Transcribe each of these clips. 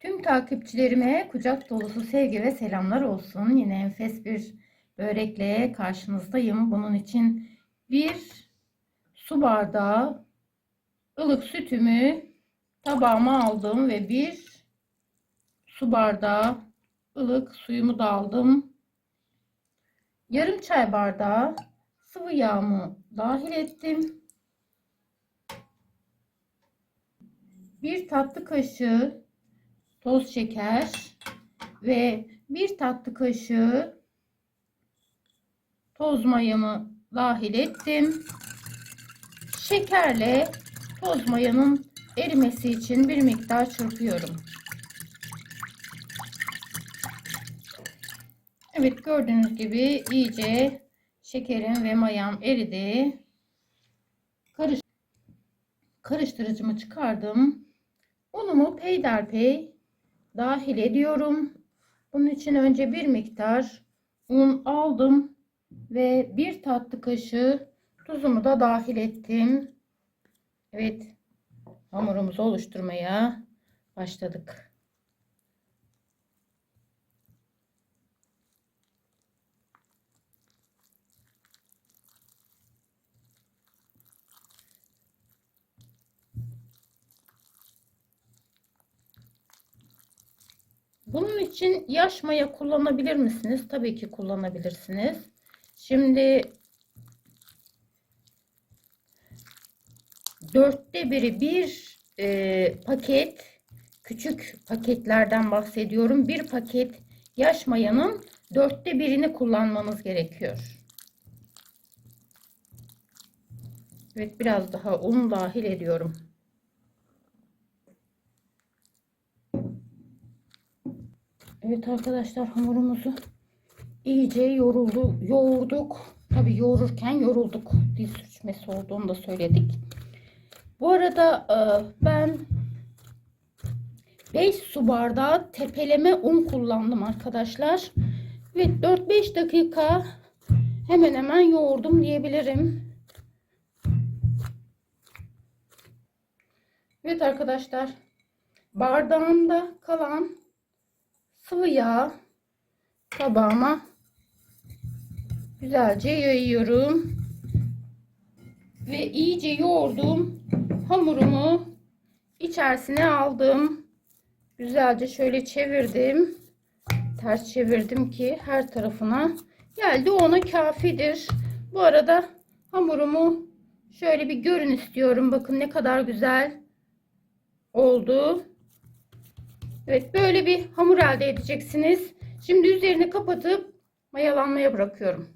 Tüm takipçilerime kucak dolusu sevgi ve selamlar olsun. Yine enfes bir börekle karşınızdayım. Bunun için bir su bardağı ılık sütümü tabağıma aldım ve bir su bardağı ılık suyumu da aldım. Yarım çay bardağı sıvı yağımı dahil ettim. Bir tatlı kaşığı toz şeker ve bir tatlı kaşığı toz mayamı dahil ettim. Şekerle toz mayanın erimesi için bir miktar çırpıyorum. Evet gördüğünüz gibi iyice şekerim ve mayam eridi. Karış karıştırıcımı çıkardım. Unumu peyderpey dahil ediyorum. Bunun için önce bir miktar un aldım ve bir tatlı kaşığı tuzumu da dahil ettim. Evet hamurumuzu oluşturmaya başladık. Bunun için yaş maya kullanabilir misiniz? Tabii ki kullanabilirsiniz. Şimdi dörtte biri bir e, paket küçük paketlerden bahsediyorum. Bir paket yaş mayanın dörtte birini kullanmanız gerekiyor. Evet biraz daha un dahil ediyorum. Evet arkadaşlar hamurumuzu iyice yoruldu, yoğurduk. Tabi yoğururken yorulduk. Dil sürçmesi olduğunu da söyledik. Bu arada e, ben 5 su bardağı tepeleme un kullandım arkadaşlar. Ve 4-5 dakika hemen hemen yoğurdum diyebilirim. Evet arkadaşlar bardağımda kalan sıvı yağ tabağıma güzelce yayıyorum. Ve iyice yoğurdum hamurumu içerisine aldım. Güzelce şöyle çevirdim. Ters çevirdim ki her tarafına geldi. Ona kafidir. Bu arada hamurumu şöyle bir görün istiyorum. Bakın ne kadar güzel oldu. Evet böyle bir hamur elde edeceksiniz. Şimdi üzerini kapatıp mayalanmaya bırakıyorum.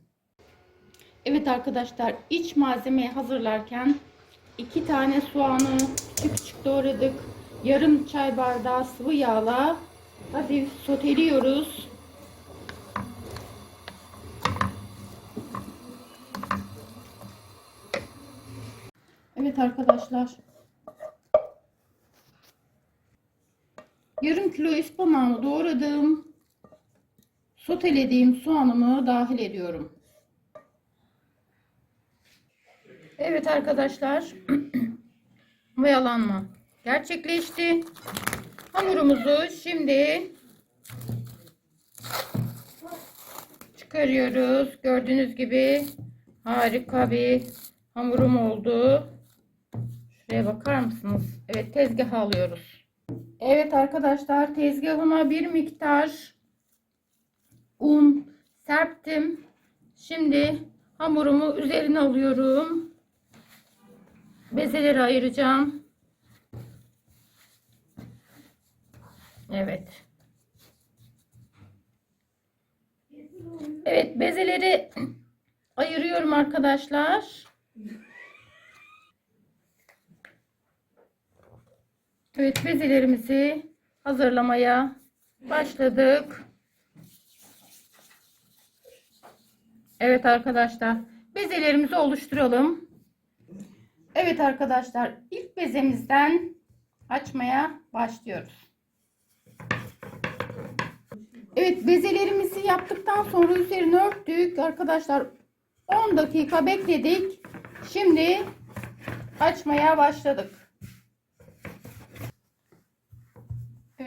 Evet arkadaşlar iç malzemeyi hazırlarken iki tane soğanı küçük küçük doğradık. Yarım çay bardağı sıvı yağla hafif soteliyoruz. Evet arkadaşlar Yarım kilo ıspanağımı doğradım. Sotelediğim soğanımı dahil ediyorum. Evet arkadaşlar. Mayalanma gerçekleşti. Hamurumuzu şimdi çıkarıyoruz. Gördüğünüz gibi harika bir hamurum oldu. Şuraya bakar mısınız? Evet tezgaha alıyoruz. Evet arkadaşlar tezgahıma bir miktar un serptim. Şimdi hamurumu üzerine alıyorum. Bezeleri ayıracağım. Evet. Evet bezeleri ayırıyorum arkadaşlar. Evet bezelerimizi hazırlamaya başladık. Evet arkadaşlar bezelerimizi oluşturalım. Evet arkadaşlar ilk bezemizden açmaya başlıyoruz. Evet bezelerimizi yaptıktan sonra üzerine örttük arkadaşlar 10 dakika bekledik. Şimdi açmaya başladık.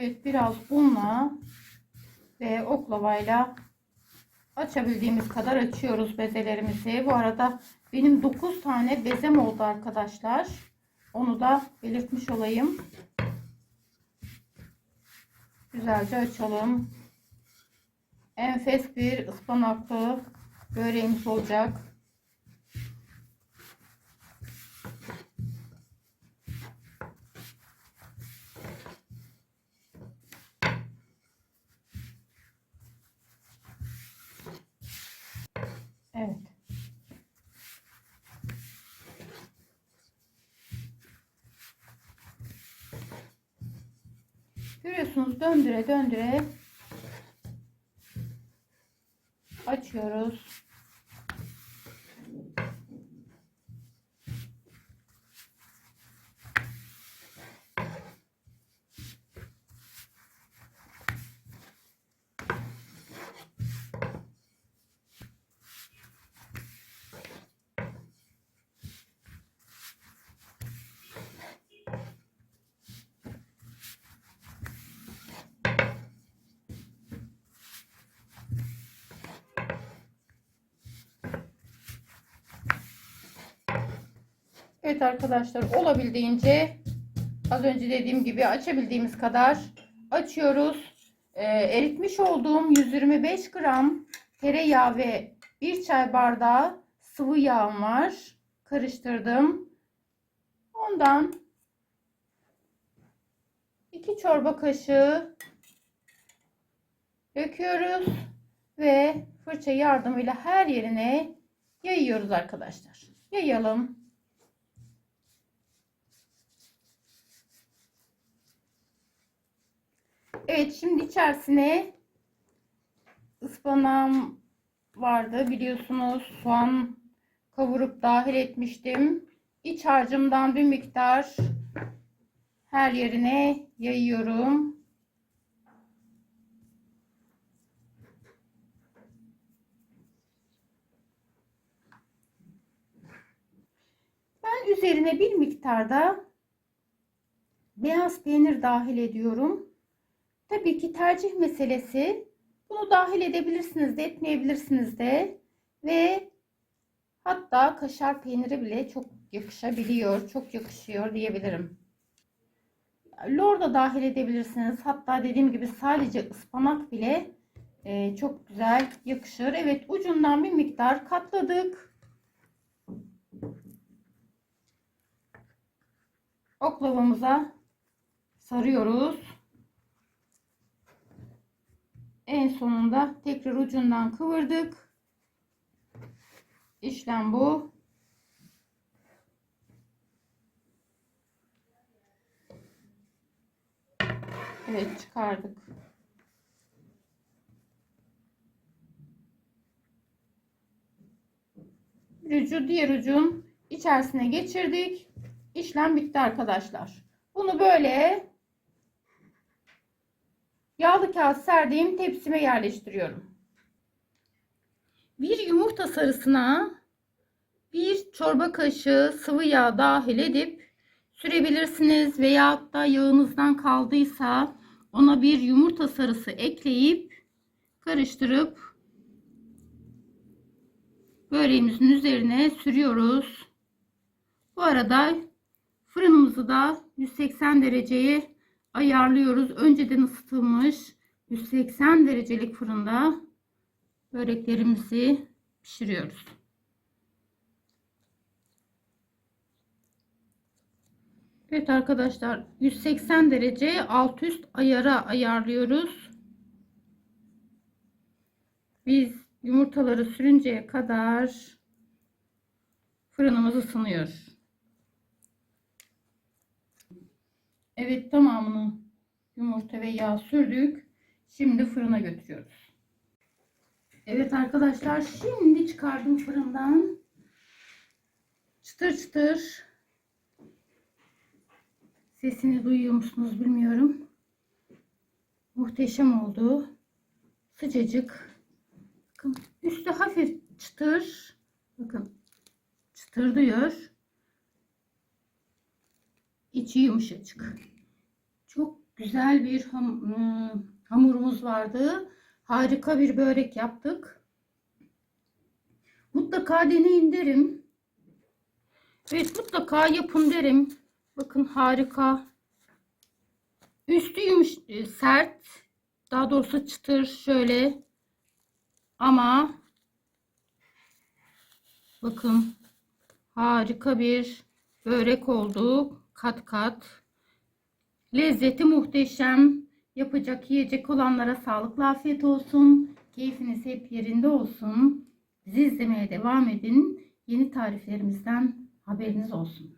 Evet biraz unla ve oklavayla açabildiğimiz kadar açıyoruz bezelerimizi. Bu arada benim 9 tane bezem oldu arkadaşlar. Onu da belirtmiş olayım. Güzelce açalım. Enfes bir ıspanaklı böreğimiz olacak. Evet. Görüyorsunuz döndüre döndüre açıyoruz. Evet arkadaşlar olabildiğince az önce dediğim gibi açabildiğimiz kadar açıyoruz. Ee, eritmiş olduğum 125 gram tereyağı ve 1 çay bardağı sıvı yağım var. Karıştırdım. Ondan 2 çorba kaşığı döküyoruz ve fırça yardımıyla her yerine yayıyoruz arkadaşlar. Yayalım. Evet şimdi içerisine ıspanağım vardı biliyorsunuz soğan kavurup dahil etmiştim. İç harcımdan bir miktar her yerine yayıyorum. Ben üzerine bir miktarda beyaz peynir dahil ediyorum. Tabii ki tercih meselesi. Bunu dahil edebilirsiniz de etmeyebilirsiniz de. Ve hatta kaşar peyniri bile çok yakışabiliyor. Çok yakışıyor diyebilirim. Lor da dahil edebilirsiniz. Hatta dediğim gibi sadece ıspanak bile e, çok güzel yakışır. Evet ucundan bir miktar katladık. Oklavamıza sarıyoruz. En sonunda tekrar ucundan kıvırdık. İşlem bu. Evet çıkardık. Ucu diğer ucun içerisine geçirdik. İşlem bitti arkadaşlar. Bunu böyle yağlı kağıt serdiğim tepsime yerleştiriyorum. Bir yumurta sarısına bir çorba kaşığı sıvı yağ dahil edip sürebilirsiniz veya da yağınızdan kaldıysa ona bir yumurta sarısı ekleyip karıştırıp böreğimizin üzerine sürüyoruz. Bu arada fırınımızı da 180 dereceye ayarlıyoruz. Önceden ısıtılmış 180 derecelik fırında böreklerimizi pişiriyoruz. Evet arkadaşlar 180 derece alt üst ayara ayarlıyoruz. Biz yumurtaları sürünceye kadar fırınımız ısınıyor. Evet tamamını yumurta ve yağ sürdük. Şimdi fırına götürüyoruz. Evet arkadaşlar şimdi çıkardım fırından. Çıtır çıtır. Sesini duyuyor musunuz bilmiyorum. Muhteşem oldu. Sıcacık. Bakın üstü hafif çıtır. Bakın çıtır diyor. İçi yumuşacık. Çok güzel bir ham- ıı, hamurumuz vardı. Harika bir börek yaptık. Mutlaka deneyin derim. Evet mutlaka yapın derim. Bakın harika. Üstü yumuş e, sert. Daha doğrusu çıtır şöyle. Ama bakın harika bir börek oldu. Kat kat. Lezzeti muhteşem. Yapacak yiyecek olanlara sağlıklı afiyet olsun. Keyfiniz hep yerinde olsun. Bizi izlemeye devam edin. Yeni tariflerimizden haberiniz olsun.